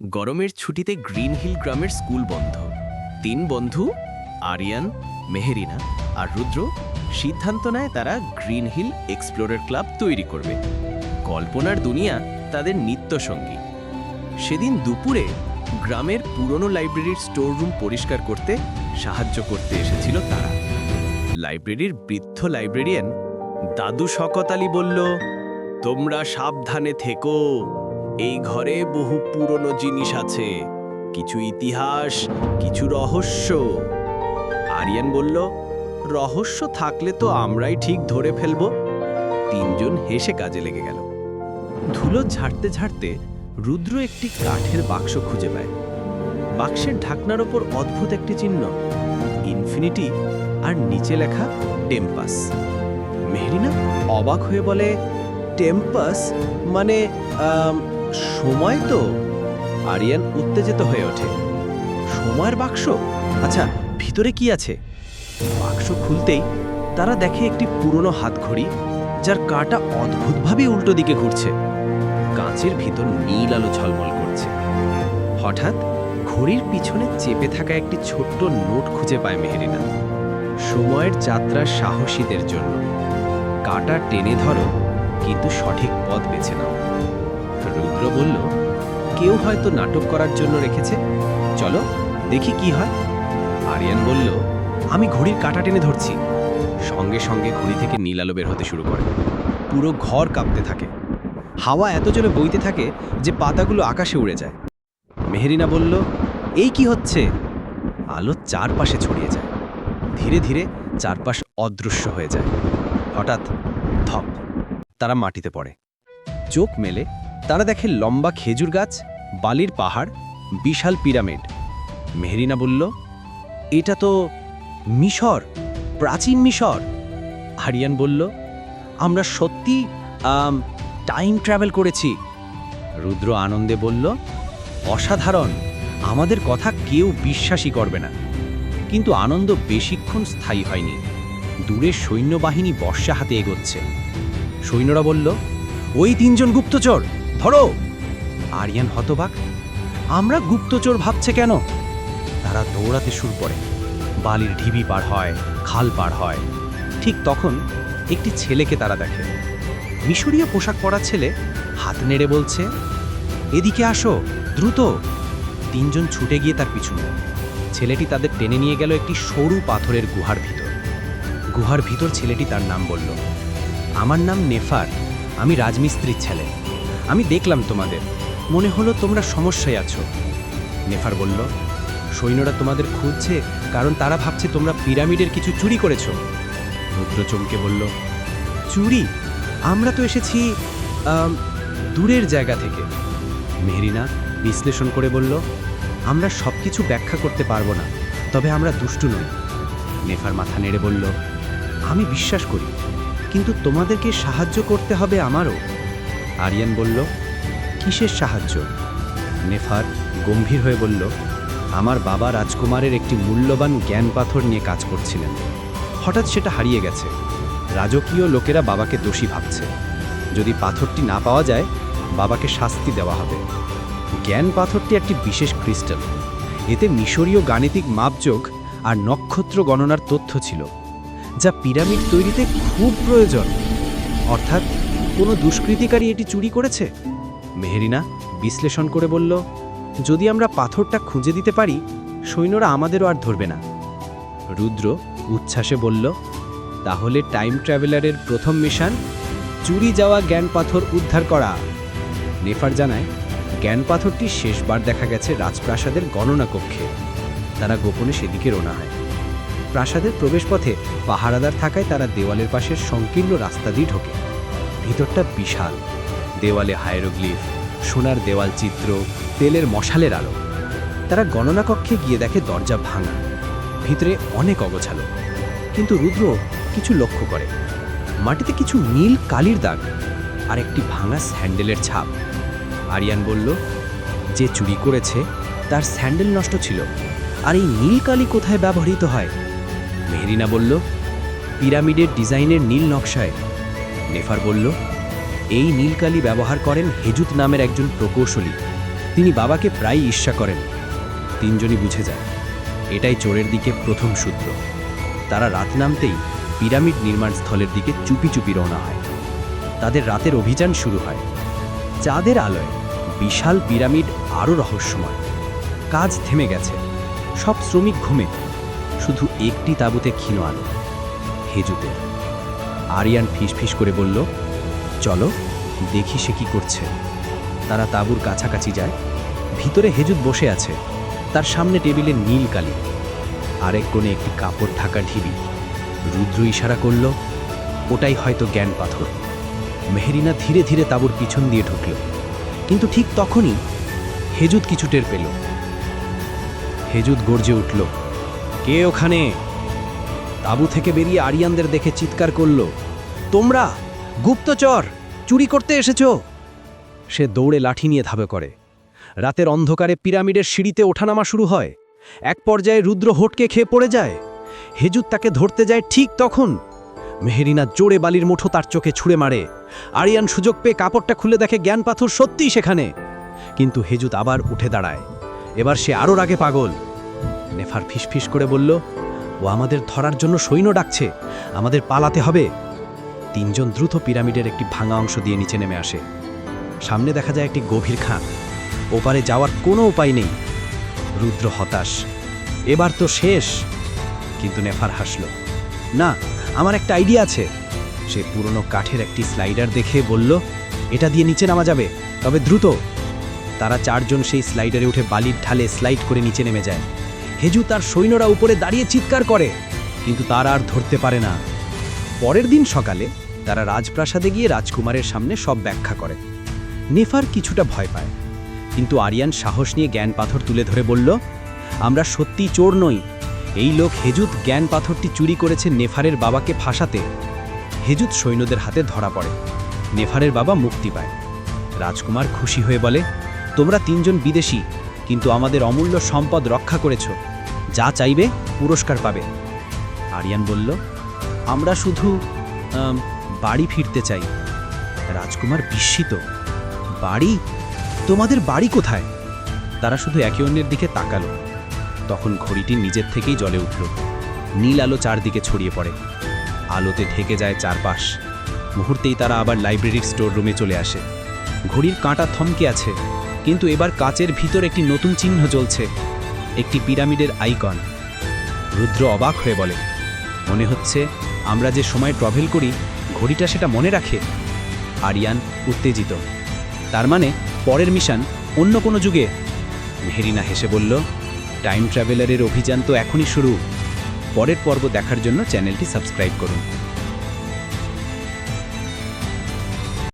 গরমের ছুটিতে green hill গ্রামের স্কুল বন্ধ। তিন বন্ধু, আরিয়ান, মেহেরিনা আর রুদ্র সিদ্ধান্ত নেয় তারা গ্রিন হিল এক্সপ্লোরার ক্লাব তৈরি করবে। কল্পনার দুনিয়া তাদের নিত্যসঙ্গী। সেদিন দুপুরে গ্রামের পুরনো লাইব্রেরির স্টোর রুম পরিষ্কার করতে সাহায্য করতে এসেছিল তারা। লাইব্রেরির বৃদ্ধ লাইব্রেরিয়ান দাদু শকত আলী বলল, তোমরা সাবধানে থেকো। এই ঘরে বহু পুরনো জিনিস আছে। কিছু ইতিহাস, কিছু রহস্য। আরিয়ান বলল, রহস্য থাকলে তো আমরাই ঠিক ধরে ফেলব। তিনজন হেসে কাজে লেগে গেল। ধুলো ঝাড়তে ঝাড়তে রুদ্র একটি কাঠের বাক্স খুঁজে পায়। বাক্সের ঢাকনার ওপর অদ্ভুত একটি চিহ্ন, ইনফিনিটি আর নিচে লেখা টেম্পাস। মেহরিনা অবাক হয়ে বলে, টেম্পাস? মানে সময় তো। আরিয়ান উত্তেজিত হয়ে ওঠে। সময়ের বাক্স? আচ্ছা ভিতরে কি আছে? বাক্স খুলতেই তারা দেখে একটি পুরনো হাতঘড়ি, যার কাঁটা অদ্ভুতভাবে উল্টো দিকে ঘুরছে। কাঁচের ভিতর নীল আলো ঝলমল করছে। হঠাৎ ঘড়ির পিছনে চেপে থাকা একটি ছোট্ট নোট খুঁজে পায় মেহেরিনা। সময়ের যাত্রা সাহসীদের জন্য। কাটা টেনে ধরো, কিন্তু সঠিক পথ বেছে নাও। রুদ্র বলল, কেউ হয়তো নাটক করার জন্য রেখেছে। চলো, দেখি কি হয়। আরিয়ান বলল, আমি ঘড়ির কাটা টেনে ধরছি। সঙ্গে সঙ্গে ঘড়ি থেকে নীল আলো বের হতে শুরু করে। পুরো ঘর কাঁপতে থাকে। হাওয়া এত জোরে বইতে থাকে যে পাতাগুলো আকাশে উড়ে যায়। মেহেরিনা বলল, এই কি হচ্ছে? আলো চারপাশে ছড়িয়ে যায়। ধীরে ধীরে চারপাশ অদৃশ্য হয়ে যায়। হঠাৎ ধপ, তারা মাটিতে পড়ে। চোখ মেলে তারা দেখে লম্বা খেজুর গাছ, বালির পাহাড়, বিশাল পিরামিড। মেহরিনা বলল, এটা তো মিশর, প্রাচীন মিশর। হারিয়ান বলল, আমরা সত্যি টাইম ট্রাভেল করেছি। রুদ্র আনন্দে বলল, অসাধারণ, আমাদের কথা কেউ বিশ্বাসই করবে না। কিন্তু আনন্দ বেশিক্ষণ স্থায়ী হয়নি। দূরে সৈন্যবাহিনী বর্ষা হাতে এগোচ্ছে। সৈন্যরা বলল, ওই তিনজন গুপ্তচর ধরো, আরিয়ান হতবাক, আমরা গুপ্তচর ভাবছে কেন? তারা দৌড়াতে শুরু করে। বালির ঢিবি পার হয়, খাল পার হয়। ঠিক তখন একটি ছেলেকে তারা দেখে। মিশরীয় পোশাক পরা ছেলে হাত নেড়ে বলছে, এদিকে আসো, দ্রুত। তিনজন ছুটে গিয়ে তার পিছু নেয় ছেলেটি তাদের টেনে নিয়ে গেল একটি সরু পাথরের গুহার ভিতর। গুহার ভিতর ছেলেটি তার নাম বলল, আমার নাম নেফার, আমি রাজমিস্ত্রির ছেলে। আমি দেখলাম তোমাদের। মনে হলো তোমরা সমস্যায় আছো। নেফার বলল, সৈন্যরা তোমাদের খুঁজছে কারণ তারা ভাবছে তোমরা পিরামিডের কিছু চুরি করেছ। রুদ্র চমকে বলল, চুরি? আমরা তো এসেছি দূরের জায়গা থেকে। মেহরিনা বিশ্লেষণ করে বলল, আমরা সব কিছু ব্যাখ্যা করতে পারব না, তবে আমরা দুষ্টু নই। নেফার মাথা নেড়ে বলল, আমি বিশ্বাস করি, কিন্তু তোমাদেরকে সাহায্য করতে হবে আমারও। আরিয়ান বলল, কিসের সাহায্য? নেফার গম্ভীর হয়ে বলল, আমার বাবা রাজকুমারের একটি মূল্যবান জ্ঞান পাথর নিয়ে কাজ করছিলেন। হঠাৎ সেটা হারিয়ে গেছে। রাজকীয় লোকেরা বাবাকে দোষী ভাবছে। যদি পাথরটি না পাওয়া যায়, বাবাকে শাস্তি দেওয়া হবে। জ্ঞান পাথরটি একটি বিশেষ ক্রিস্টাল। এতে মিশরীয় গাণিতিক মাপযোগ আর নক্ষত্র গণনার তথ্য ছিল, যা পিরামিড তৈরিতে খুব প্রয়োজন। অর্থাৎ কোনো দুষ্কৃতিকারী এটি চুরি করেছে? মেহেরিনা বিশ্লেষণ করে বলল, যদি আমরা পাথরটা খুঁজে দিতে পারি, সৈন্যরা আমাদেরও আর ধরবে না। রুদ্র উচ্ছ্বাসে বলল, তাহলে টাইম ট্রাভেলারের প্রথম মিশন, চুরি যাওয়া জ্ঞান পাথর উদ্ধার করা। নেফার জানায়, জ্ঞান পাথরটি শেষবার দেখা গেছে রাজপ্রাসাদের গণনা কক্ষে। তারা গোপনে সেদিকে রোনা হয়। প্রাসাদের প্রবেশপথে পাহারাদার থাকায় তারা দেওয়ালের পাশের সংকীর্ণ রাস্তা দিয়ে ঢোকে। ভিতরটা বিশাল। দেওয়ালে হাইরোগ্লিফ সোনার দেওয়াল চিত্র, তেলের মশালের আলো। তারা গণনা কক্ষে গিয়ে দেখে দরজা ভাঙা। ভিতরে অনেক অগোছালো। কিন্তু রুদ্র কিছু লক্ষ্য করে। মাটিতে কিছু নীল কালির দাগ আর একটি ভাঙা স্যান্ডেলের ছাপ। আরিয়ান বলল, যে চুরি করেছে, তার স্যান্ডেল নষ্ট ছিল। আর এই নীল কালি কোথায় ব্যবহৃত হয়? মেহরিনা বলল, পিরামিডের ডিজাইনের নীল নকশায়। নেফার বলল, এই নীলকালি ব্যবহার করেন হেজুত নামের একজন প্রকৌশলী। তিনি বাবাকে প্রায় ঈর্ষা করেন। তিনজনই বুঝে যায়, এটাই চোরের দিকে প্রথম সূত্র তারা রাত নামতেই পিরামিড নির্মাণ স্থলের দিকে চুপি চুপি রওনা হয়। তাদের রাতের অভিযান শুরু হয়। চাঁদের আলোয় বিশাল পিরামিড আরও রহস্যময়। কাজ থেমে গেছে। সব শ্রমিক ঘুমে। শুধু একটি তাঁবুতে ক্ষীণ আলো হেজুতে আরিয়ান ফিসফিস করে বলল, চলো, দেখি সে কি করছে। তারা তাঁবুর কাছাকাছি যায়। ভিতরে হেজুত বসে আছে। তার সামনে টেবিলে নীল কালি। আরেক কোণে একটি কাপড় ঢাকা ঢিবি। রুদ্র ইশারা করল, ওটাই হয়তো জ্ঞান পাথর। মেহেরিনা ধীরে ধীরে তাঁবুর পিছন দিয়ে ঢুকল। কিন্তু ঠিক তখনই হেজুত কিছু টের পেল। হেজুত গর্জে উঠল, কে ওখানে? তাঁবু থেকে বেরিয়ে আরিয়ানদের দেখে চিৎকার করল, তোমরা, গুপ্তচর, চুরি করতে এসেছ? সে দৌড়ে লাঠি নিয়ে ধাবে করে। রাতের অন্ধকারে পিরামিডের সিঁড়িতে ওঠানামা শুরু হয়। এক পর্যায়ে রুদ্র হোটকে খেয়ে পড়ে যায়। হেজুত তাকে ধরতে যায় ঠিক তখন। মেহেরিনা জোরে বালির মুঠো তার চোখে ছুঁড়ে মারে। আরিয়ান সুযোগ পেয়ে কাপড়টা খুলে দেখে জ্ঞান পাথর সত্যিই সেখানে। কিন্তু হেজুত আবার উঠে দাঁড়ায়। এবার সে আরও রাগে পাগল। নেফার ফিসফিস করে বলল ও আমাদের ধরার জন্য সৈন্য ডাকছে। আমাদের পালাতে হবে। তিনজন দ্রুত পিরামিডের একটি ভাঙা অংশ দিয়ে নিচে নেমে আসে। সামনে দেখা যায় একটি গভীর খাঁক ওপারে যাওয়ার কোনো উপায় নেই। রুদ্র হতাশ। এবার তো শেষ। কিন্তু নেফার হাসল। না, আমার একটা আইডিয়া আছে। সে পুরনো কাঠের একটি স্লাইডার দেখে বলল, এটা দিয়ে নিচে নামা যাবে, তবে দ্রুত। তারা চারজন সেই স্লাইডারে উঠে বালির ঢালে স্লাইড করে নিচে নেমে যায়। হেজু তার সৈন্যরা উপরে দাঁড়িয়ে চিৎকার করে, কিন্তু তার আর ধরতে পারে না। পরের দিন সকালে তারা রাজপ্রাসাদে গিয়ে রাজকুমারের সামনে সব ব্যাখ্যা করে। নেফার কিছুটা ভয় পায়, কিন্তু আরিয়ান সাহস নিয়ে জ্ঞান পাথর তুলে ধরে বলল, আমরা সত্যিই চোর নই। এই লোক হেজুত জ্ঞান পাথরটি চুরি করেছে নেফারের বাবাকে ফাঁসাতে। হেজুত সৈন্যদের হাতে ধরা পড়ে। নেফারের বাবা মুক্তি পায়। রাজকুমার খুশি হয়ে বলে, তোমরা তিনজন বিদেশি কিন্তু আমাদের অমূল্য সম্পদ রক্ষা করেছ। যা চাইবে, পুরস্কার পাবে। আরিয়ান বলল, আমরা শুধু বাড়ি ফিরতে চাই। রাজকুমার বিস্মিত, বাড়ি? তোমাদের বাড়ি কোথায়? তারা শুধু একে অন্যের দিকে তাকালো। তখন ঘড়িটি নিজের থেকেই জ্বলে উঠল। নীল আলো চারদিকে ছড়িয়ে পড়ে। আলোতে ঢেকে যায় চারপাশ। মুহূর্তেই তারা আবার লাইব্রেরির স্টোর রুমে চলে আসে। ঘড়ির কাঁটা থমকে আছে। কিন্তু এবার কাচের ভিতর একটি নতুন চিহ্ন জ্বলছে। একটি পিরামিডের আইকন। রুদ্র অবাক হয়ে বলে, মনে হচ্ছে আমরা যে সময় ট্রাভেল করি, ঘড়িটা সেটা মনে রাখে? আরিয়ান উত্তেজিত। তার মানে পরের মিশন অন্য কোনো যুগে? মেহেরিনা হেসে বলল, টাইম ট্রাভেলারের অভিযান তো এখনই শুরু। পরের পর্ব দেখার জন্য চ্যানেলটি সাবস্ক্রাইব করুন।